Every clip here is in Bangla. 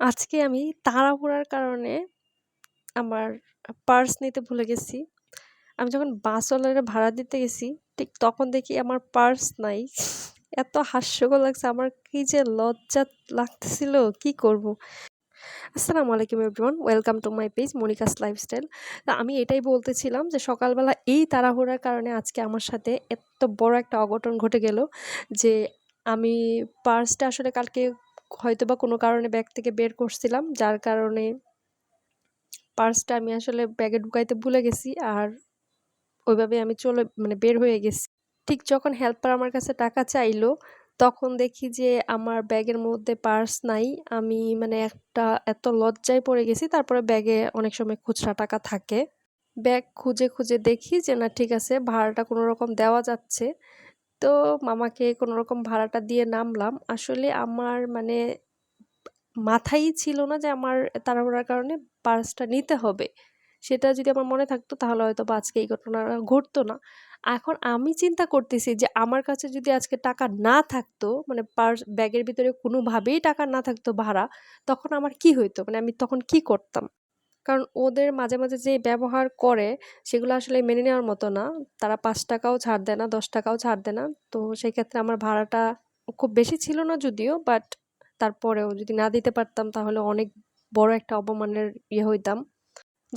আজকে আমি তাড়াহুড়ার কারণে আমার পার্স নিতে ভুলে গেছি। আমি যখন বাসওয়ালারে ভাড়া দিতে গেছি, ঠিক তখন দেখি আমার পার্স নাই। এত হাস্যকর লাগছে আমার কি যে লজ্জা লাগতেছিল কি করব? আসসালামু আলাইকুম everyone welcome to my page Monika's lifestyle তা আমি এটাই বলতেছিলাম যে সকালবেলা এই তাড়াহুড়ার কারণে আজকে আমার সাথে এত বড় একটা অঘটন ঘটে গেল যে আমি পার্সটা আসলে কালকে হয়তোবা কোনো কারণে ব্যাগ থেকে বের করছিলাম, যার কারণে পার্সটা আমি আসলে ব্যাগে ঢুকাইতে ভুলে গেছি আর ওইভাবে আমি চলে মানে বের হয়ে গেছি। ঠিক যখন হেল্পার আমার কাছে টাকা চাইলো, তখন দেখি যে আমার ব্যাগের মধ্যে পার্স নাই, আমি মানে একটা এত লজ্জায় পড়ে গেছি, তারপরে ব্যাগে অনেক সময় খুচরা টাকা থাকে। ব্যাগ খুঁজে খুঁজে দেখি যে না ঠিক আছে, ভাড়াটা কোনো রকম দেওয়া যাচ্ছে। তো মামাকে কোনো রকম ভাড়াটা দিয়ে নামলাম। আসলে আমার মানে মাথায়ই ছিল না যে আমার তাড়াহুড়ার কারণে পার্সটা নিতে হবে। সেটা যদি আমার মনে থাকতো তাহলে হয়তো বা আজকে এই ঘটনাটা ঘটতো না। এখন আমি চিন্তা করতেছি যে আমার কাছে যদি আজকে টাকা না থাকতো মানে পার্স, ব্যাগের ভিতরে কোনোভাবেই টাকা না থাকতো ভাড়া, তখন আমার কি হইতো? মানে আমি তখন কি করতাম? কারণ ওদের মাঝে মাঝে যে ব্যবহার করে সেগুলো আসলে মেনে নেওয়ার মতো না। তারা পাঁচ টাকাও ছাড় দেয় না, দশ টাকাও ছাড় দেয় না। তো সেই ক্ষেত্রে আমার ভাড়াটা খুব বেশি ছিল না যদিও বাট তারপরেও যদি না দিতে পারতাম তাহলে অনেক বড় একটা অপমানের ইয়ে হইতাম।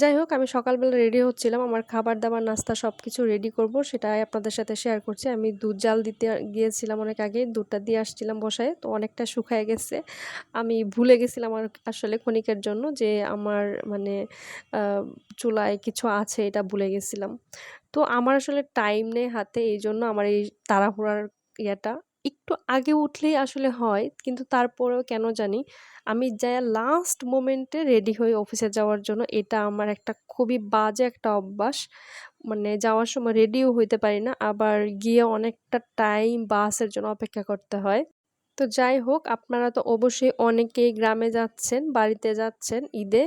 যাই হোক, আমি সকালবেলা রেডি হচ্ছিলাম। আমার খাবার দাবার, নাস্তা সব কিছু রেডি করব। সেটাই আপনাদের সাথে শেয়ার করছি। আমি দুধ জাল দিতে গিয়েছিলাম অনেক আগে দুধটা দিয়ে আসছিলাম বসায়। তো অনেকটা শুকায় গেছে। আমি ভুলে গেছিলাম আর আসলে ক্ষণিকের জন্য যে আমার মানে চুলায় কিছু আছে এটা ভুলে গেছিলাম। তো আমার আসলে টাইম নেই হাতে। এই জন্য আমার এই তাড়াহুড়ার ইয়েটা একটু আগে উঠলেই আসলে হয়। কিন্তু তারপরেও কেন জানি আমি যাই লাস্ট মোমেন্টে রেডি হয়ে অফিসে যাওয়ার জন্য এটা আমার একটা খুবই বাজে একটা অভ্যাস। মানে যাওয়ার সময় রেডিও হইতে পারি না, আবার গিয়ে অনেকটা টাইম বাসের জন্য অপেক্ষা করতে হয়। তো যাই হোক, আপনারা তো অবশ্যই অনেকেই গ্রামে যাচ্ছেন, বাড়িতে যাচ্ছেন ঈদে।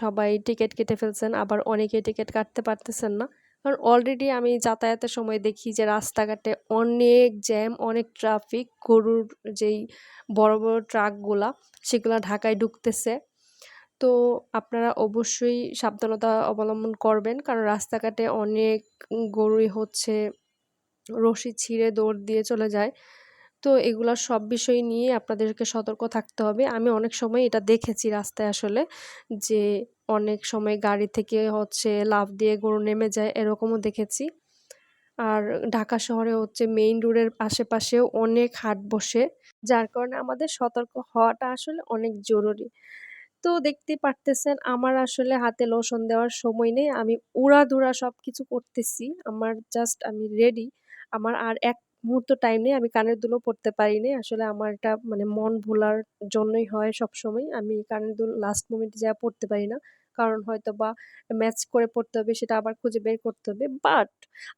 সবাই টিকিট কেটে ফেলছেন, আবার অনেকেই টিকিট কাটতে পারতেছেন না। কারণ অলরেডি আমি যাতায়াতের সময় দেখি যে রাস্তাঘাটে অনেক জ্যাম অনেক ট্রাফিক গরুর যেই বড় বড় ট্রাকগুলা সেগুলা ঢাকায় ঢুকতেছে। তো আপনারা অবশ্যই সাবধানতা অবলম্বন করবেন, কারণ রাস্তাঘাটে অনেক গরুই হচ্ছে রশি ছিঁড়ে দৌড় দিয়ে চলে যায়। তো এগুলা সব বিষয় নিয়ে আপনাদেরকে সতর্ক থাকতে হবে। আমি অনেক সময় এটা দেখেছি রাস্তায় আসলে যে অনেক সময় গাড়ি থেকে হচ্ছে লাফ দিয়ে গরু নেমে যায়, এরকমও দেখেছি। আর ঢাকা শহরে হচ্ছে মেইন রোডের আশেপাশেও অনেক হাট বসে, যার কারণে আমাদের সতর্ক হওয়াটা আসলে অনেক জরুরি। তো দেখতে পারতেছেন, আমার আসলে হাতে লোশন দেওয়ার সময় নেই, আমি উড়াধুরা সব কিছু করতেছি, আমার জাস্ট আমি রেডি আমার আর এক মুহূর্ত টাইম নেই আমি কানের দুলও পড়তে পারিনি। আসলে আমার এটা মানে মন ভোলার জন্যই হয় সব সময় আমি কানের দুল লাস্ট মোমেন্টে যা পড়তে পারি না। কারণ হয়তো বা ম্যাচ করে পড়তে হবে, সেটা আবার খুঁজে বের করতে হবে। বাট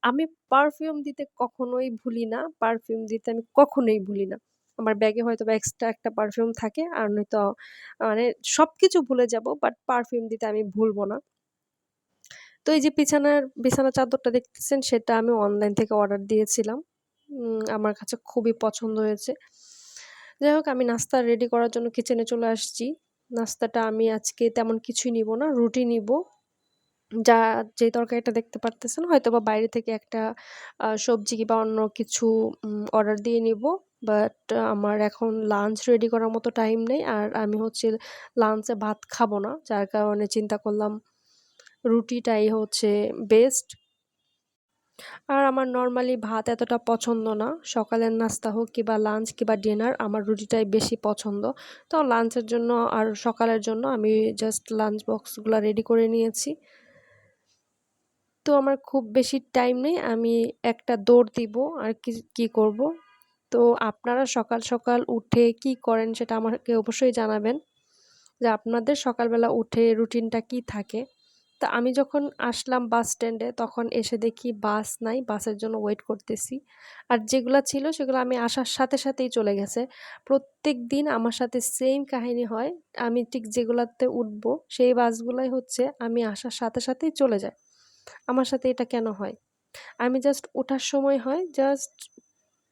আমি পারফিউম দিতে কখনোই ভুলি না। পারফিউম দিতে আমি কখনোই ভুলি না। আমার ব্যাগে হয়তো বা এক্সট্রা একটা পারফিউম থাকে, আর নয়তো মানে সব কিছু ভুলে যাব বাট পারফিউম দিতে আমি ভুলবো না। তো এই যে বিছানার, বিছানা চাদরটা দেখতেছেন, সেটা আমি অনলাইন থেকে অর্ডার দিয়েছিলাম। আমার কাছে খুবই পছন্দ হয়েছে। যাই হোক, আমি নাস্তা রেডি করার জন্য কিচেনে চলে আসছি। নাস্তাটা আমি আজকে তেমন কিছুই নিব না, রুটি নিব। যা যে তরকারিটা দেখতে পারতেছেন হয়তো বা বাইরে থেকে একটা সবজি বা অন্য কিছু অর্ডার দিয়ে নিব। বাট আমার এখন লাঞ্চ রেডি করার মতো টাইম নেই। আর আমি হচ্ছে লাঞ্চে ভাত খাব না, যার কারণে চিন্তা করলাম রুটিটাই হচ্ছে বেস্ট আর আমার নর্মালি ভাত এতটা পছন্দ না। সকালের নাস্তা হোক কিবা লাঞ্চ কিবা ডিনার আমার রুটিটাই বেশি পছন্দ। তো লাঞ্চের জন্য আর সকালের জন্য আমি জাস্ট লাঞ্চ বক্সগুলো রেডি করে নিয়েছি। তো আমার খুব বেশি টাইম নেই, আমি একটা দৌড় দিব আর কি, কী করব। তো আপনারা সকাল সকাল উঠে কি করেন সেটা আমাকে অবশ্যই জানাবেন। যে আপনাদের সকালবেলা উঠে রুটিনটা কি থাকে? তা আমি যখন আসলাম বাস স্ট্যান্ডে, তখন এসে দেখি বাস নাই, বাসের জন্য ওয়েট করতেছি আর যেগুলো ছিল, সেগুলো আমি আসার সাথে সাথেই চলে গেছে প্রত্যেক দিন আমার সাথে সেম কাহিনী হয় আমি ঠিক যেগুলাতে উঠব, সেই বাসগুলাই হচ্ছে আমি আসার সাথে সাথেই চলে যায় আমার সাথে এটা কেন হয় আমি জাস্ট ওঠার সময় হয় জাস্ট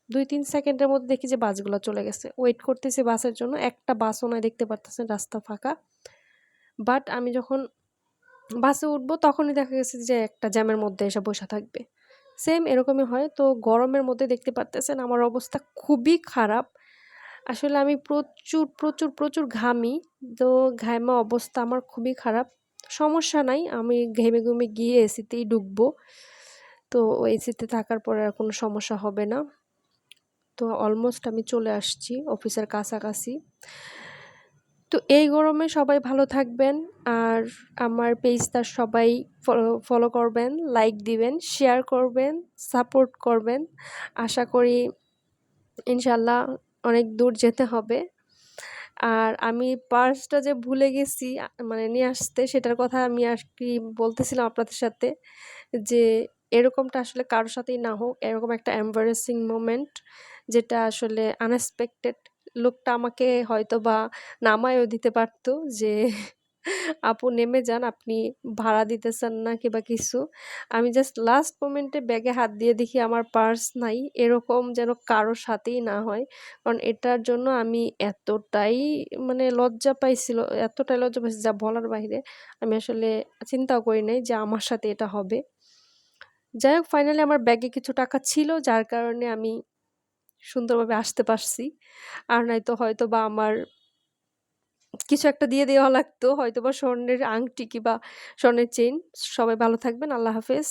২-৩ সেকেন্ডের মধ্যে দেখি যে বাসগুলো চলে গেছে। ওয়েট করতেছি বাসের জন্য। একটা বাসও নয় দেখতে পারতেছেন রাস্তা ফাঁকা। বাট আমি যখন বাসে উঠবো তখনই দেখা গেছে যে একটা জ্যামের মধ্যে এসে বইসা থাকবে। সেম এরকমই হয়। তো গরমের মধ্যে দেখতে পারতেছেন আমার অবস্থা খুবই খারাপ। আসলে আমি প্রচুর, প্রচুর, প্রচুর ঘামি। তো ঘামা অবস্থা আমার খুবই খারাপ। সমস্যা নাই। আমি ঘেমে ঘুমে গিয়ে এসিতেই ঢুকবো। তো এসিতে থাকার পরে আর কোনো সমস্যা হবে না। তো অলমোস্ট আমি চলে আসছি অফিসের কাছাকাছি। তো এই গরমে সবাই ভালো থাকবেন। আর আমার পেজটা সবাই ফলো করবেন, লাইক দিবেন, শেয়ার করবেন, সাপোর্ট করবেন। আশা করি ইনশাল্লাহ অনেক দূর যেতে হবে। আর আমি পার্সটা যে ভুলে গেছি মানে নিয়ে আসতে সেটার কথা আমি আরকি বলতেছিলাম আপনাদের সাথে যে এরকমটা আসলে কারোর সাথেই না হোক। এরকম একটা embarrassing মোমেন্ট যেটা আসলে আনএক্সপেক্টেড লোকটা আমাকে হয়তো বা নামায়ও দিতে পারতো যে, আপু নেমে যান, আপনি ভাড়া দিতেছেন না কিংবা কিছু। আমি জাস্ট লাস্ট মোমেন্টে ব্যাগে হাত দিয়ে দেখি আমার পার্স নাই। এরকম যেন কারও সাথেই না হয়। কারণ এটার জন্য আমি এতটাই মানে লজ্জা পাইছিল, এতটাই লজ্জা পাইছি যা বলার বাইরে আমি আসলে চিন্তাও করি নাই যে আমার সাথে এটা হবে। যাই হোক ফাইনালি আমার ব্যাগে কিছু টাকা ছিল, যার কারণে আমি সুন্দরভাবে আসতে পারছি। আর নয়তো হয়তো বা আমার কিছু একটা দিয়ে দেওয়া লাগতো হয়তো বা স্বর্ণের আংটি কিংবা স্বর্ণের চেইন। সবাই ভালো থাকবেন। আল্লাহ হাফেজ।